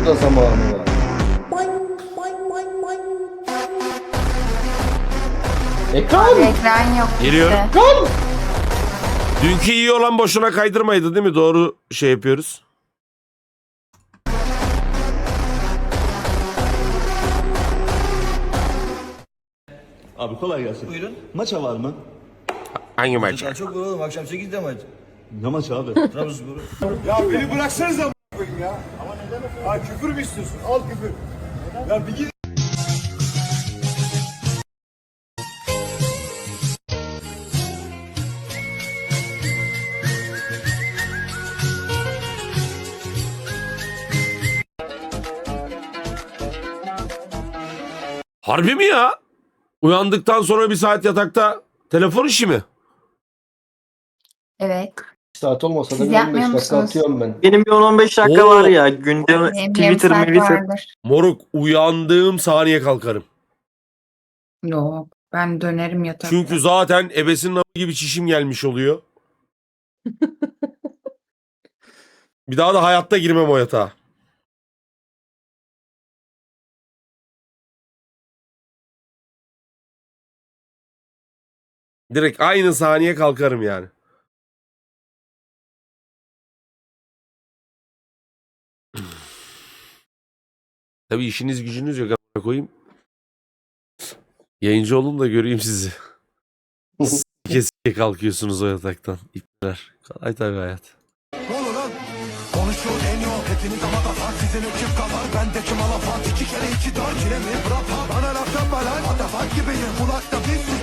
şurada zamanı var. Ekran! Ekran yok. Geliyorum. işte. Dünkü iyi olan boşuna kaydırmaydı değil mi? Doğru şey yapıyoruz. Abi kolay gelsin. Buyurun. Maça var mı? Hangi maç? Daha çok var oğlum akşam 8'de maç. Ne maçı abi? Trabzonspor'u. Ya beni bıraksanıza a** koyayım ya. Ha küfür mü istiyorsun? Al küfür. Ya bir git. Harbi mi ya? Uyandıktan sonra bir saat yatakta telefon işi mi? Evet. Saat olmasa da Siz bir 15 yapmıyor dakika musunuz? atıyorum ben. Benim bir 10-15 dakika Oo. var ya Benim yarım Twitter, saat Twitter. vardır. Moruk uyandığım saniye kalkarım. Yok. Ben dönerim yatakta. Çünkü zaten ebesinin amı gibi çişim gelmiş oluyor. bir daha da hayatta girmem o yatağa. Direkt aynı saniye kalkarım yani. Tabii işiniz gücünüz yok a**ına koyayım. Yayıncı olun da göreyim sizi. Kesinlikle kalkıyorsunuz o yataktan. İpler. Kolay tabii hayat. Konuşuyor en yok. Hepiniz ama kafa. Sizin ekip kadar. Bendeki malafat. iki kere iki dört. Yine mi? Bırak Bana laf yapma lan. Atafat gibiyim. Kulakta bir sürü.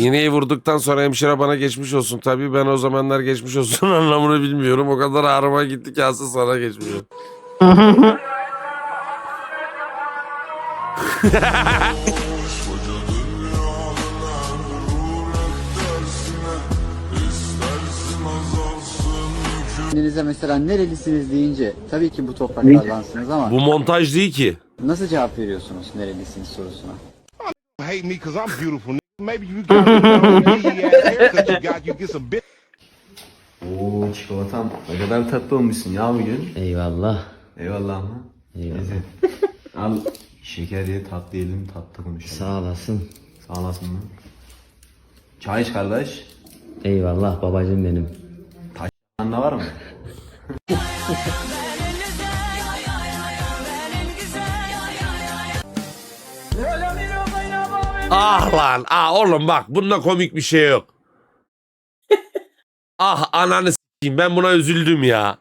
İğneyi vurduktan sonra hemşire bana geçmiş olsun. Tabii ben o zamanlar geçmiş olsun anlamını bilmiyorum. O kadar ağrıma gitti ki asıl sana geçmiyor. Kendinize mesela nerelisiniz deyince tabii ki bu topraklardansınız ama Bu montaj değil ki. nasıl cevap veriyorsunuz nerelisiniz sorusuna? Hate me because I'm beautiful. Maybe you got you get some bit. Oo çikolatam ne kadar tatlı olmuşsun ya bugün. Eyvallah. Eyvallah ama. Eyvallah. Al şeker ye tatlı yiyelim tatlı konuşalım. Sağ olasın. Sağ olasın lan. Çay iç kardeş. Eyvallah babacım benim. Anla var mı? Ah lan. Ah oğlum bak bunda komik bir şey yok. ah ananı s**eyim ben buna üzüldüm ya.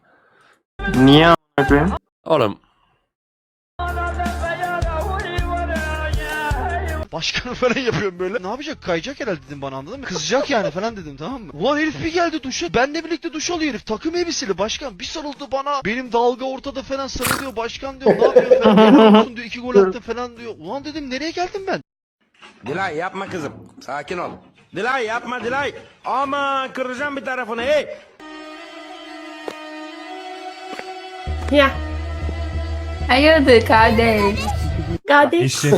Niye a**ına koyayım? Oğlum Başkanı falan yapıyorum böyle. Ne yapacak? Kayacak herhalde dedim bana anladın mı? Kızacak yani falan dedim tamam mı? Ulan herif bir geldi duşa. Benle birlikte duş alıyor herif. Takım elbiseli başkan. Bir sarıldı bana. Benim dalga ortada falan sarılıyor. Başkan diyor ne yapıyorsun falan. Diyor. iki gol attın falan diyor. Ulan dedim nereye geldim ben? Dilay yapma kızım. Sakin ol. Dilay yapma Dilay. Aman kıracağım bir tarafını hey. Ya. Hayırdır kardeş? Kardeş.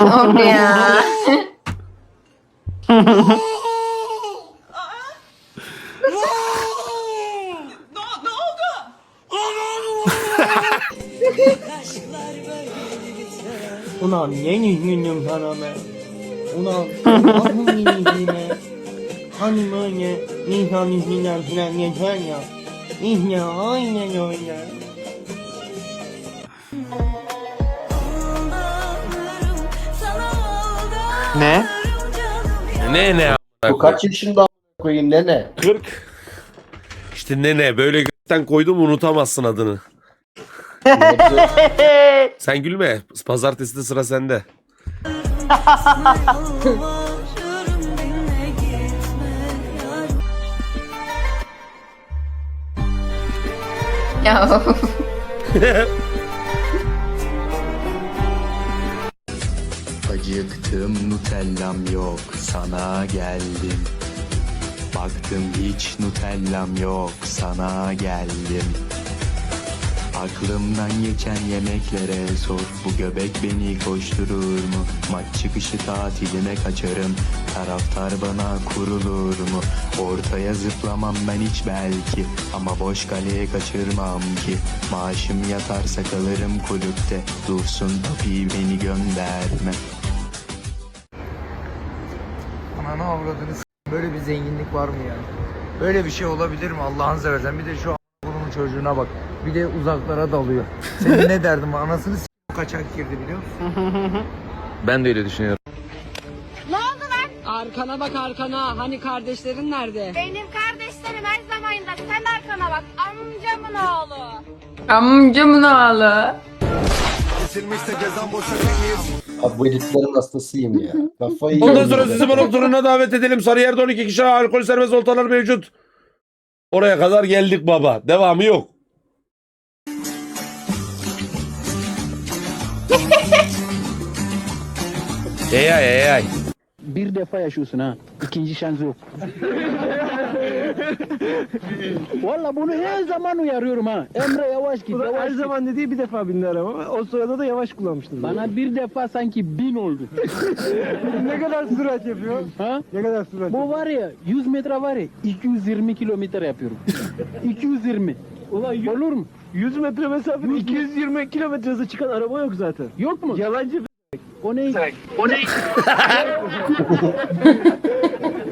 Of ya. Ulan yeni günüm sana be. Ulan ahım yeniliğine. Hani böyle insan yüzünden filan yeter ya. İşte aynen öyle. Ne? ne ne Bu kaç yaşında a** koyayım ne ne? 40. İşte ne ne böyle gökten koydum unutamazsın adını. Sen gülme. Pazartesi de sıra sende. Ya. Acıktım nutellam yok sana geldim. Baktım hiç nutellam yok sana geldim. Aklımdan geçen yemeklere sor Bu göbek beni koşturur mu? Maç çıkışı tatiline kaçarım Taraftar bana kurulur mu? Ortaya zıplamam ben hiç belki Ama boş kaleye kaçırmam ki Maaşım yatarsa kalırım kulüpte Dursun papi beni gönderme Ananı avradını s- Böyle bir zenginlik var mı ya? Böyle bir şey olabilir mi Allah'ın seversen? Bir de şu a**bunun çocuğuna bak. Bir de uzaklara dalıyor. Senin ne derdin var? Anasını s- kaçak girdi biliyor musun? Ben de öyle düşünüyorum. Arkana bak arkana. Hani kardeşlerin nerede? Benim kardeşlerim her zaman yanında. Sen arkana bak. Amcamın oğlu. Amcamın oğlu. Abi bu editlerin hastasıyım ya. Kafayı Ondan sonra sizi balık turuna davet edelim. Sarıyer'de 12 kişi alkol serbest oltalar mevcut. Oraya kadar geldik baba. Devamı yok. AI AI. Bir defa yaşıyorsun ha. İkinci şans yok. Valla bunu her zaman uyarıyorum ha. Emre yavaş git. Yavaş her zaman dediği bir defa bindi araba. O sırada da yavaş kullanmıştım. Bana bir defa sanki bin oldu. ne kadar sürat yapıyor? Ha? Ne kadar sürat Bu var ya 100 metre var ya 220 kilometre yapıyorum. 220. Ulan Olur mu? 100 metre mesafe 220 kilometre hızı çıkan araba yok zaten. Yok mu? Yalancı o ne? O ne?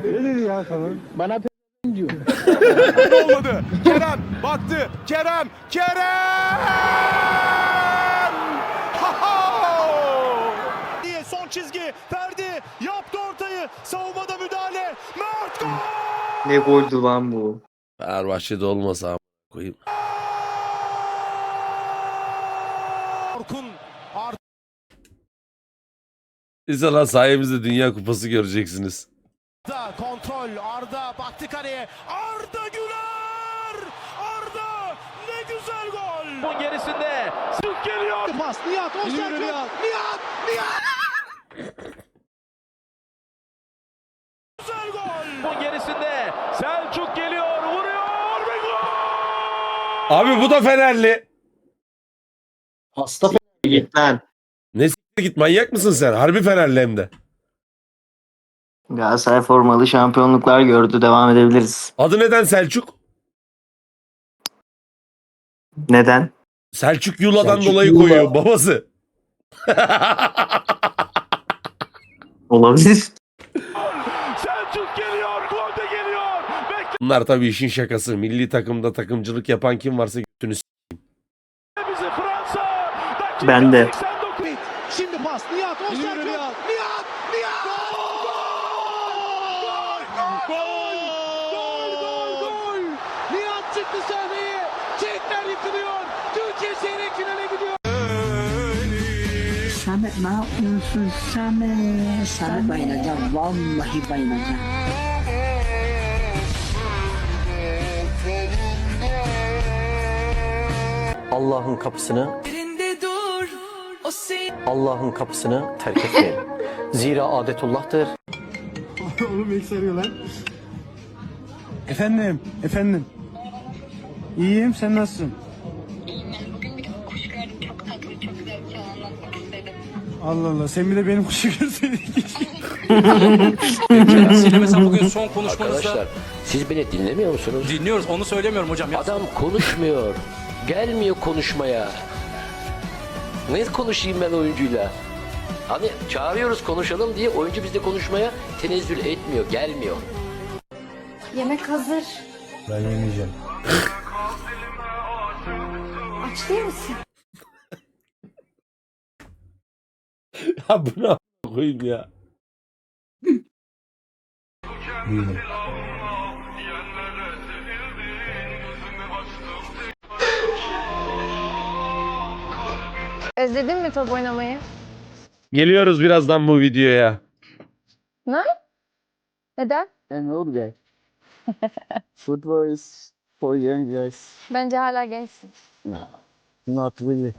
ne dedi ya sana? Bana p- diyor. Olmadı. Kerem baktı. Kerem. Kerem! Diye son çizgi. Ferdi yaptı ortayı. Savunmada müdahale. Mert gol! Ne goldü lan bu? Fenerbahçe'de olmasa a- koyayım. Orkun İnşallah sayemizde Dünya Kupası göreceksiniz. Arda kontrol. Arda baktı kaleye. Arda Güler! Arda ne güzel gol! Bunun gerisinde. Sık geliyor. Pas Nihat Öztürk. Nihat. Nihat. Güzel gol! Bunun gerisinde. Selçuk geliyor. Vuruyor ve gol! Abi bu da Fenerli. Hasta Git lan. Ne s**t git manyak mısın sen? Harbi Fenerli hem de. Galatasaray formalı şampiyonluklar gördü. Devam edebiliriz. Adı neden Selçuk? Neden? Selçuk Yula'dan Selçuk dolayı Yula. koyuyor babası. Olabilir. Selçuk geliyor. Gol de geliyor. Bunlar tabii işin şakası. Milli takımda takımcılık yapan kim varsa götünü Fransa. Dakika Ben de. 89. Şimdi pas Nihat Öztürk. Nihat. Nihat. Nihat. Gol! Gol! Gol! Gol! Gol! Gol! Nihat çıktı sahneye. Çekler yıkılıyor. Türkiye çeyrek finale gidiyor. Samet ne yapıyorsun Samet? Samet bayılacağım. Vallahi bayılacağım. Allah'ın kapısını Allah'ın kapısını terk etmeyin. Zira adetullah'tır. Efendim, efendim. İyiyim, sen nasılsın? Allah Allah, sen bir de benim kuşu görseydin mesela bugün son konuşmanızda siz beni dinlemiyor musunuz? dinliyoruz. Onu söylemiyorum hocam. Ya. Adam konuşmuyor. Gelmiyor konuşmaya. Ne konuşayım ben oyuncuyla? Hani çağırıyoruz konuşalım diye oyuncu bizde konuşmaya tenezzül etmiyor, gelmiyor. Yemek hazır. Ben yemeyeceğim. Aç değil misin? Ya bu ne a- koyayım ya. Özledin mi top oynamayı? Geliyoruz birazdan bu videoya. Ne? Neden? Ne olacak? Football is for young guys. Bence hala gençsin. Not really.